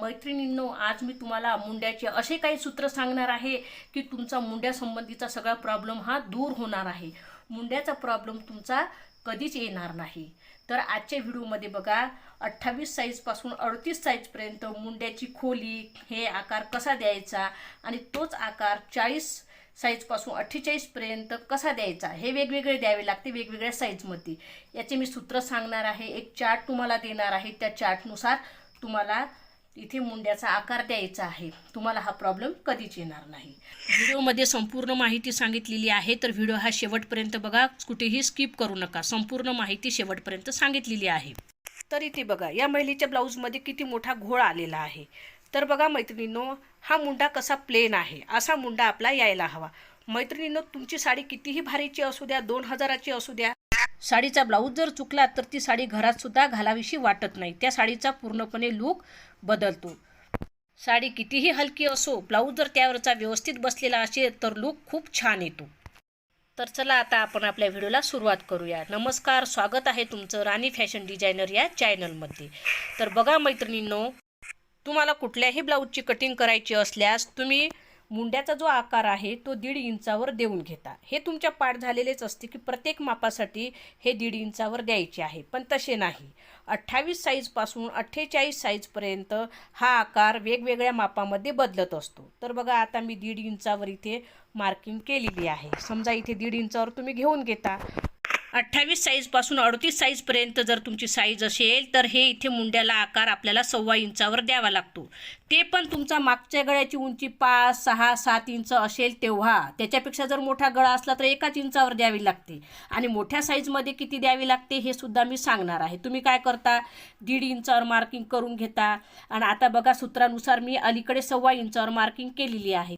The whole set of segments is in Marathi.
मैत्रिणींनो आज मी तुम्हाला मुंड्याचे असे काही सूत्र सांगणार आहे की तुमचा मुंड्यासंबंधीचा सगळा प्रॉब्लेम हा दूर होणार आहे. मुंड्याचा प्रॉब्लेम तुमचा कधीच येणार नाही. तर आजच्या व्हिडिओमध्ये बघा अठ्ठावीस साईजपासून अडतीस साईजपर्यंत मुंड्याची खोली हे आकार कसा द्यायचा आणि तोच आकार चाळीस साईजपासून अठ्ठेचाळीसपर्यंत कसा द्यायचा हे वेगवेगळे द्यावे लागते वेगवेगळ्या साईजमध्ये याचे मी सूत्र सांगणार आहे. एक चार्ट तुम्हाला देणार आहे. त्या चार्टनुसार तुम्हाला इथे मुंड्याचा आकार द्यायचा आहे. तुम्हाला हा प्रॉब्लेम कधीच येणार नाही. व्हिडिओमध्ये संपूर्ण माहिती सांगितलेली आहे तर व्हिडिओ हा शेवटपर्यंत बघा. कुठेही स्किप करू नका. संपूर्ण माहिती शेवटपर्यंत सांगितलेली आहे. तर इथे बघा या महिलेच्या ब्लाऊजमध्ये किती मोठा घोळ आलेला आहे. तर बघा मैत्रिणींनो हा मुंडा कसा प्लेन आहे? असा मुंडा आपला यायला हवा. मैत्रिणींनो तुमची साडी कितीही भारीची असू द्या दोन हजाराची असू द्या साडीचा ब्लाऊज जर चुकला तर ती साडी घरातसुद्धा घालावीशी वाटत नाही. त्या साडीचा पूर्णपणे लूक बदलतो. साडी कितीही हलकी असो ब्लाऊज जर त्यावरचा व्यवस्थित बसलेला असेल तर लूक खूप छान येतो. तर चला आता आपण आपल्या व्हिडिओला सुरुवात करूया. नमस्कार स्वागत आहे तुमचं राणी फॅशन डिझायनर या चॅनलमध्ये. तर बघा मैत्रिणींनो तुम्हाला कुठल्याही ब्लाऊजची कटिंग करायची असल्यास तुम्ही मुंड्याचा जो आकार आहे तो दीड इंचावर देऊन घेता. हे तुमच्या पाठ झालेलेच असते की प्रत्येक मापासाठी हे दीड इंचावर द्यायचे आहे पण तसे नाही. अठ्ठावीस साईजपासून अठ्ठेचाळीस साईजपर्यंत हा आकार वेगवेगळ्या मापामध्ये बदलत असतो. तर बघा आता मी दीड इंचावर इथे मार्किंग केलेली आहे. समजा इथे दीड इंचावर तुम्ही घेऊन घेता. अठ्ठावीस साईजपासून अडतीस साईजपर्यंत जर तुमची साईज असेल तर हे इथे मुंड्याला आकार आपल्याला सव्वा इंचावर द्यावा लागतो. ते पण तुमचा मागच्या गळ्याची उंची पाच सहा सात इंच असेल तेव्हा त्याच्यापेक्षा जर मोठा गळा असला तर एकाच इंचावर द्यावी लागते. आणि मोठ्या साईजमध्ये किती द्यावी लागते हे सुद्धा मी सांगणार आहे. तुम्ही काय करता? दीड इंचावर मार्किंग करून घेता. आणि आता बघा सूत्रानुसार मी अलीकडे सव्वा इंचावर मार्किंग केलेली आहे.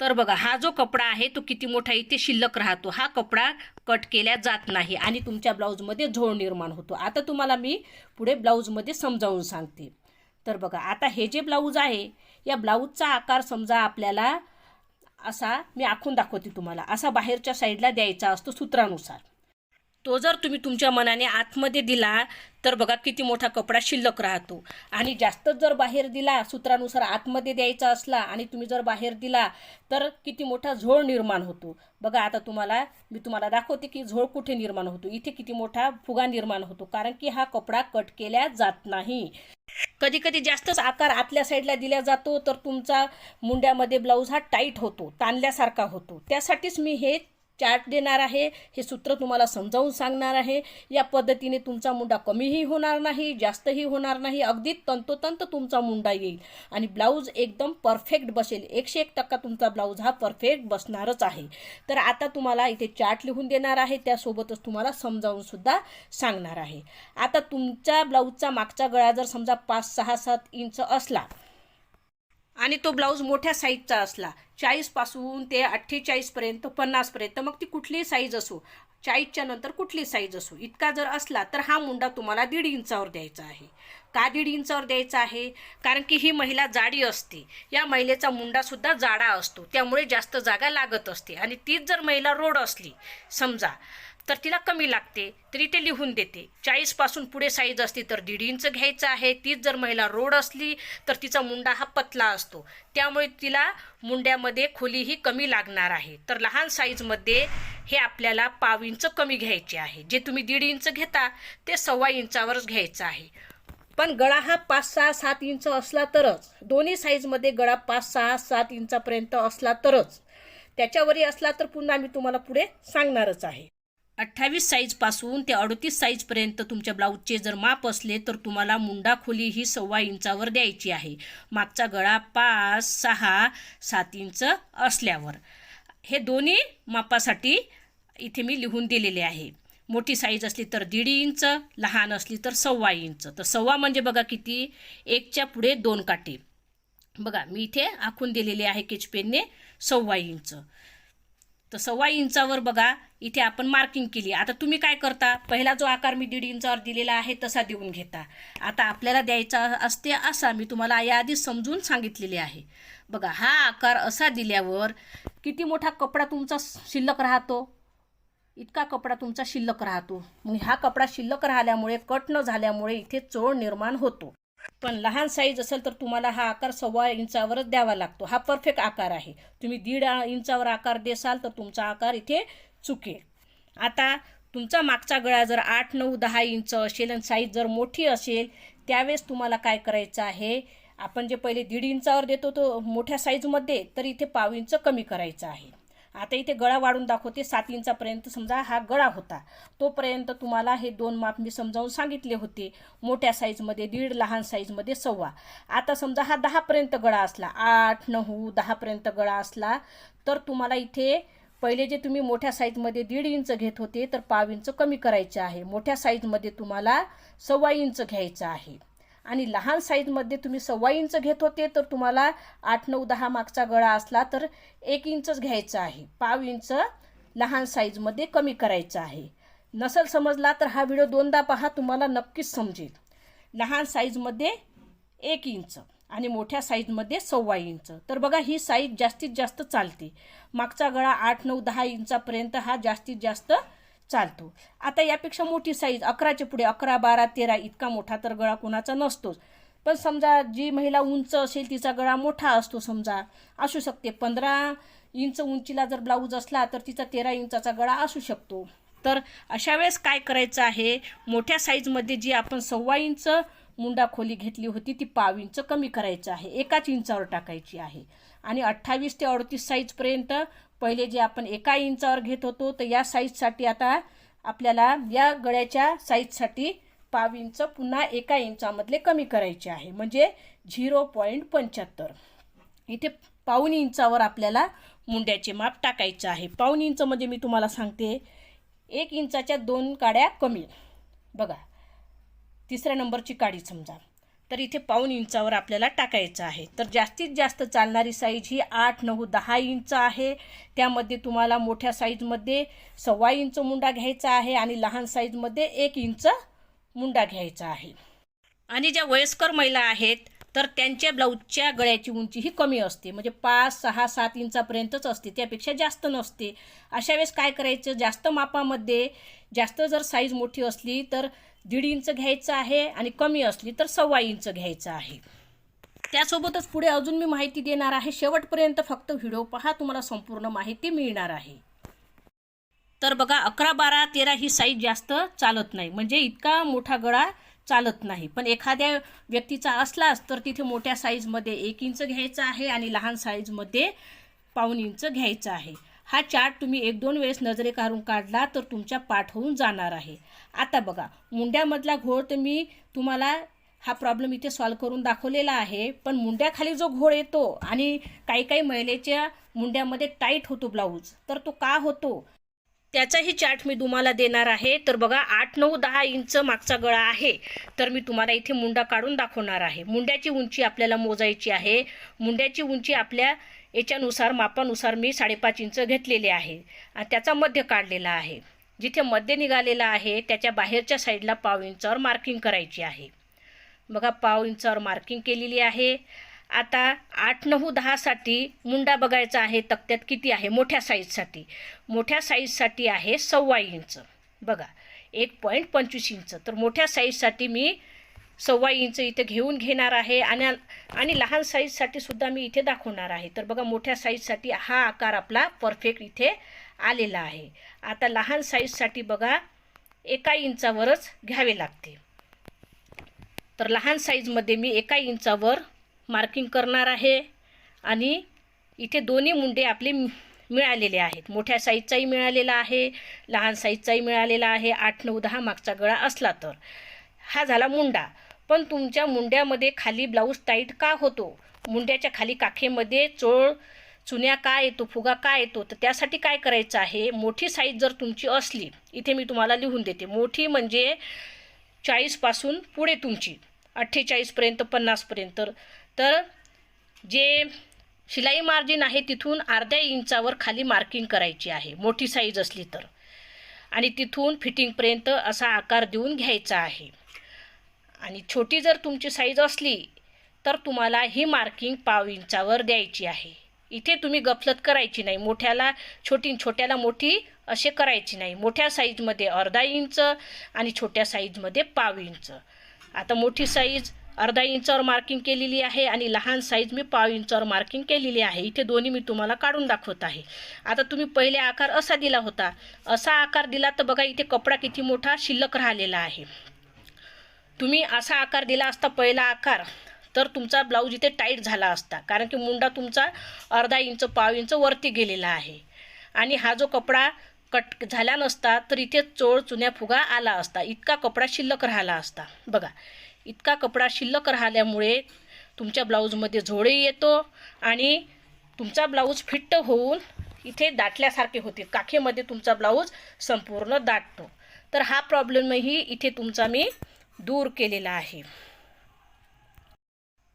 तर बघा हा जो कपडा आहे तो किती मोठा इथे शिल्लक राहतो. हा कपडा कट केल्या जात नाही आणि तुमच्या ब्लाऊजमध्ये झोळ निर्माण होतो. आता तुम्हाला मी पुढे ब्लाऊजमध्ये समजावून सांगते. तर बघा आता हे जे ब्लाऊज आहे या ब्लाऊजचा आकार समजा आपल्याला असा मी आखून दाखवते तुम्हाला. असा बाहेरच्या साईडला द्यायचा असतो सूत्रानुसार. तो जर तुम्ही तुमच्या मनाने आतमध्ये दिला तर बघा किती मोठा कपडा शिल्लक राहतो. आणि जास्तच जर बाहेर दिला सूत्रानुसार आतमध्ये द्यायचा असला आणि तुम्ही जर बाहेर दिला तर किती मोठा झोळ निर्माण होतो. बघा आता तुम्हाला मी तुम्हाला दाखवते की झोळ कुठे निर्माण होतो. इथे किती मोठा फुगा निर्माण होतो कारण की हा कपडा कट केल्या जात नाही. कधी कधी जास्तच आकार आतल्या साईडला दिला जातो तर तुमचा मुंड्यामध्ये ब्लाऊज हा टाईट होतो ताणल्यासारखा होतो. त्यासाठीच मी हे चार्ट देणार आहे. हे सूत्र तुम्हाला समजावून सांगणार आहे. या पद्धतीने तुमचा मुंडा कमीही होणार नाही जास्तही होणार नाही. अगदी तंतोतंत तुमचा मुंडा येईल. आणि ब्लाऊज एकदम परफेक्ट बसेल. एकशे एक टक्का तुमचा ब्लाऊज हा परफेक्ट बसणारच आहे. तर आता तुम्हाला इथे चार्ट लिहून देणार आहे. त्यासोबतच तुम्हाला समजावूनसुद्धा सांगणार आहे. आता तुमच्या ब्लाऊजचा मागचा गळा जर समजा पाच सहा सात इंच असला आणि तो ब्लाऊज मोठ्या साईजचा असला चाळीसपासून ते अठ्ठेचाळीसपर्यंत पन्नासपर्यंत मग ती कुठलीही साईज असो चाळीसच्या नंतर कुठली साईज असो इतका जर असला तर हा मुंडा तुम्हाला दीड इंचावर द्यायचा आहे. का दीड इंचावर द्यायचा आहे? कारण की ही महिला जाडी असते. या महिलेचा मुंडासुद्धा जाडा असतो. त्यामुळे जास्त जागा लागत असते. आणि तीच जर महिला रोड असली समजा तर तिला कमी लागते. तरी ते लिहून देते. चाळीसपासून पुढे साईज असली तर दीड इंच घ्यायचं आहे. तीच जर महिला रोड असली तर तिचा मुंडा हा पतला असतो. त्यामुळे तिला मुंड्यामध्ये खोलीही कमी लागणार आहे. तर लहान साईजमध्ये हे आपल्याला पाव इंच कमी घ्यायचे आहे. जे तुम्ही दीड इंच घेता ते सव्वा इंचावरच घ्यायचं आहे. पण गळा हा पाच सहा सात इंच असला तरच. दोन्ही साईजमध्ये गळा पाच सहा सात इंचापर्यंत असला तरच. त्याच्यावरही असला तर पुन्हा मी तुम्हाला पुढे सांगणारच आहे. अठ्ठावीस साईजपासून ते अडतीस साईजपर्यंत तुमच्या ब्लाऊजचे जर माप असले तर तुम्हाला मुंडा खोली ही सव्वा इंचावर द्यायची आहे. मागचा गळा पाच सहा सात इंच असल्यावर. हे दोन्ही मापासाठी इथे मी लिहून दिलेले आहे. मोठी साईज असली तर दीड इंच लहान असली तर सव्वा इंच. तर सव्वा म्हणजे बघा किती? एकच्या पुढे दोन काटे. बघा मी इथे आखून दिलेले आहे केचपेनने सव्वा इंच. तर सव्वा इंचावर बघा इथे आपण मार्किंग केली. आता तुम्ही काय करता? पहिला जो आकार मी दीड इंचावर दिलेला आहे तसा देऊन घेता. आता आपल्याला द्यायचा असते असा मी तुम्हाला याआधी समजून सांगितलेले आहे. बघा हा आकार असा दिल्यावर किती मोठा कपडा तुमचा शिल्लक राहतो? इतका कपडा तुमचा शिल्लक राहतो. मग हा कपडा शिल्लक राहिल्यामुळे कट न झाल्यामुळे इथे चोळ निर्माण होतो. पण लहान साईज असेल तर तुम्हाला हा आकार सव्वा इंचावरच द्यावा लागतो. हा परफेक्ट आकार आहे. तुम्ही दीड इंचावर आकार देसाल तर तुमचा आकार इथे चुकेल. आता तुमचा मागचा गळा जर आठ नऊ दहा इंच असेल आणि साईज जर मोठी असेल त्यावेळेस तुम्हाला काय करायचं आहे? आपण जे पहिले दीड इंचावर देतो तो मोठ्या साईजमध्ये तर इथे पाव इंच कमी करायचं आहे. आता इथे गळा वाढून दाखवते सात इंचापर्यंत समजा हा गळा होता. तोपर्यंत तुम्हाला हे दोन माप मी समजावून सांगितले होते. मोठ्या साईजमध्ये दीड लहान साईजमध्ये सव्वा. आता समजा हा दहापर्यंत गळा असला आठ नऊ दहापर्यंत गळा असला तर तुम्हाला इथे पहिले जे तुम्ही मोठ्या साईजमध्ये दीड इंच घेत होते तर पाव इंच कमी करायचे आहे. मोठ्या साईजमध्ये तुम्हाला सव्वा इंच घ्यायचं आहे. आणि लहान साईजमध्ये तुम्ही सव्वा इंच घेत होते तर तुम्हाला आठ नऊ दहा मागचा गळा असला तर एक इंचच घ्यायचा आहे. पाव इंच लहान साईजमध्ये कमी करायचं आहे. नसल समजला तर हा व्हिडिओ दोनदा पहा तुम्हाला नक्कीच समजेल. लहान साईजमध्ये एक इंच आणि मोठ्या साईजमध्ये सव्वा इंच तर बघा ही साईज जास्तीत जास्त चालते. मागचा गळा आठ नऊ दहा इंचापर्यंत हा जास्तीत जास्त चालतो. आता यापेक्षा मोठी साईज अकराच्या पुढे अकरा बारा तेरा इतका मोठा तर गळा कोणाचा नसतोच. पण समजा जी महिला उंच असेल तिचा गळा मोठा असतो समजा. असू शकते पंधरा इंच उंचीला जर ब्लाऊज असला तर तिचा तेरा इंचाचा गळा असू शकतो. तर अशा वेळेस काय करायचं आहे? मोठ्या साईजमध्ये जी आपण सव्वा इंच मुंडा खोली घेतली होती ती पाव इंच कमी करायचं आहे एकाच इंचावर टाकायची आहे. आणि अठ्ठावीस ते अडतीस साईजपर्यंत पहिले जे आपण एका इंचावर घेत होतो तर या साईजसाठी आता आपल्याला या गळ्याच्या साईजसाठी पाव इंच पुन्हा एका इंचामधले कमी करायचे आहे. म्हणजे झिरो पॉईंट पंच्याहत्तर. इथे पाऊन इंचावर आपल्याला मुंड्याचे माप टाकायचं आहे. पाऊन इंच म्हणजे मी तुम्हाला सांगते एक इंचाच्या दोन काड्या कमी. बघा तिसऱ्या नंबरची काडी समजा. तर इथे पाऊण इंचावर आपल्याला टाकायचं आहे. तर जास्तीत जास्त चालणारी साईज ही आठ नऊ दहा इंच आहे. त्यामध्ये तुम्हाला मोठ्या साईजमध्ये सव्वा इंच मुंडा घ्यायचा आहे आणि लहान साईजमध्ये एक इंच मुंडा घ्यायचा आहे. आणि ज्या वयस्कर महिला आहेत तर त्यांच्या ब्लाऊजच्या गळ्याची उंची ही कमी असते. म्हणजे पाच सहा सात इंचापर्यंतच असते. त्यापेक्षा जास्त नसते. अशा वेळेस काय करायचं? जास्त मापामध्ये जास्त जर साईज मोठी असली तर दीड इंच घ्यायचं आहे आणि कमी असली तर सव्वा इंच घ्यायचं आहे. त्यासोबतच पुढे अजून मी माहिती देणार आहे शेवटपर्यंत फक्त व्हिडिओ पहा तुम्हाला संपूर्ण माहिती मिळणार आहे. तर बघा अकरा बारा तेरा ही साईज जास्त चालत नाही. म्हणजे इतका मोठा गळा चालत नाही. पण एखाद्या व्यक्तीचा असलाच तर तिथे मोठ्या साईजमध्ये एक इंच घ्यायचं आहे आणि लहान साईजमध्ये पाऊण इंच घ्यायचं आहे. हा चार्ट तुम्ही एक दोन वेळेस नजरे काढून काढला तर तुमच्या पाठ होऊन जाणार आहे. आता बघा मुंड्यामधला घोळ तर मी तुम्हाला हा प्रॉब्लेम इथे सॉल्व करून दाखवलेला आहे. पण मुंड्याखाली जो घोळ येतो आणि काही काही महिलेच्या मुंड्यामध्ये टाईट होतो ब्लाऊज तर तो का होतो? त्याचाही चार्ट मी तुम्हाला देणार आहे. तर बघा आठ नऊ दहा इंच मागचा गळा आहे. तर मी तुम्हाला इथे मुंडा काढून दाखवणार आहे. मुंड्याची उंची आपल्याला मोजायची आहे. मुंड्याची उंची आपल्या याच्यानुसार मापानुसार मी साडेपाच इंच घेतलेले आहे. आणि त्याचा मध्य काढलेला आहे. जिथे मध्य निघालेला आहे त्याच्या बाहेरच्या साईडला पाव इंचावर मार्किंग करायची आहे. बघा पाव इंचावर मार्किंग केलेली आहे. आता आठ नऊ दहासाठी मुंडा बघायचा आहे तक्त्यात किती आहे? मोठ्या साईजसाठी मोठ्या साईजसाठी आहे सव्वा इंच. बघा एक पॉईंट पंचवीस इंच. तर मोठ्या साईजसाठी मी सव्वा इंच इथे घेऊन घेणार आहे आणि आणि लहान साईजसाठी सुद्धा मी इथे दाखवणार आहे. तर बघा मोठ्या साईजसाठी हा आकार आपला परफेक्ट इथे आलेला आहे. आता लहान साईजसाठी बघा एका इंचावरच घ्यावे लागते. तर लहान साईजमध्ये मी एका इंचावर मार्किंग करणार आहे. आणि इथे दोन्ही मुंडे आपले मिळालेले आहेत. मोठ्या साईजचाही मिळालेला आहे लहान साईजचाही मिळालेला आहे. आठ नऊ दहा मागचा गळा असला तर. हा झाला मुंडा. पण तुमच्या मुंड्यामध्ये खाली ब्लाऊज टाईट का होतो? मुंड्याच्या खाली काखेमध्ये चोळ चुन्या का येतो फुगा का येतो? तर त्यासाठी काय करायचं आहे? मोठी साईज जर तुमची असली इथे मी तुम्हाला लिहून देते. मोठी म्हणजे चाळीसपासून पुढे तुमची. अठ्ठेचाळीसपर्यंत पन्नासपर्यंत. तर जे शिलाई मार्जिन आहे तिथून अर्ध्या इंचावर खाली मार्किंग करायची आहे. मोठी साईज असली तर. आणि तिथून फिटिंगपर्यंत असा आकार देऊन घ्यायचा आहे. आणि छोटी जर तुमची साईज असली तर तुम्हाला ही मार्किंग पाव इंचावर द्यायची आहे. इथे तुम्ही गफलत करायची नाही. मोठ्याला छोटी छोट्याला मोठी असे करायची नाही. मोठ्या साईजमध्ये अर्धा इंच आणि छोट्या साईजमध्ये पाव इंच. आता मोठी साईज अर्धा इंचावर मार्किंग केलेली आहे आणि लहान साईज मी पाव इंचावर मार्किंग केलेली आहे. इथे दोन्ही मी तुम्हाला काढून दाखवत आहे. आता तुम्ही पहिले आकार असा दिला होता. असा आकार दिला तर बघा इथे कपडा किती मोठा शिल्लक राहिलेला आहे. तुम्ही असा आकार दिला असता पहिला आकार तर तुमचा ब्लाऊज इथे टाईट झाला असता. कारण की मुंडा तुमचा अर्धा इंच पाव इंच वरती गेलेला आहे. आणि हा जो कपडा कट झाला नसता तर इथे चोळ चुन्या फुगा आला असता. इतका कपडा शिल्लक राहिला असता. बघा इतका कपडा शिल्लक राहिल्यामुळे तुमच्या ब्लाऊजमध्ये झोळही येतो आणि तुमचा ब्लाऊज फिट्ट होऊन इथे दाटल्यासारखे होते. काखेमध्ये तुमचा ब्लाऊज संपूर्ण दाटतो. तर हा प्रॉब्लेमही इथे तुमचा मी दूर केलेला आहे.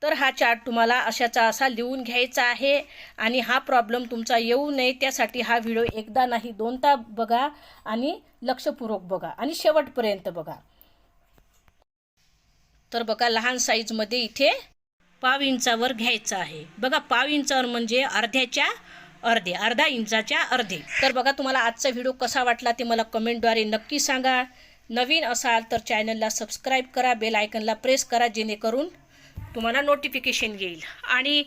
तर हा चार्ट तुम्हाला अशाचा असा लिहून घ्यायचा आहे आणि हा प्रॉब्लेम तुमचा येऊ नये. त्यासाठी हा व्हिडिओ एकदा नाही दोनदा बघा आणि लक्षपूर्वक बघा आणि शेवटपर्यंत बघा. तर बघा लहान साईजमध्ये इथे पाव इंचावर घ्यायचं आहे. बघा पाव इंचावर म्हणजे अर्ध्याच्या अर्धे अर्धा इंचाच्या अर्धे. तर बघा तुम्हाला आजचा व्हिडिओ कसा वाटला ते मला कमेंटद्वारे नक्की सांगा. नवीन असाल तर चॅनलला सबस्क्राईब करा बेल आयकनला प्रेस करा जेणेकरून तुम्हाला नोटिफिकेशन येईल. आणि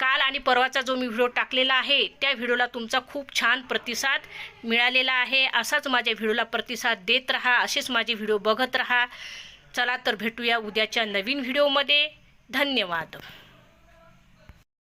काल आणि परवाचा जो मी व्हिडिओ टाकलेला आहे त्या व्हिडिओला तुमचा खूप छान प्रतिसाद मिळालेला आहे. असाच माझ्या व्हिडिओला प्रतिसाद देत राहा असेच माझे व्हिडिओ बघत राहा. चला तर भेटूया उद्याच्या नवीन व्हिडिओमध्ये धन्यवाद.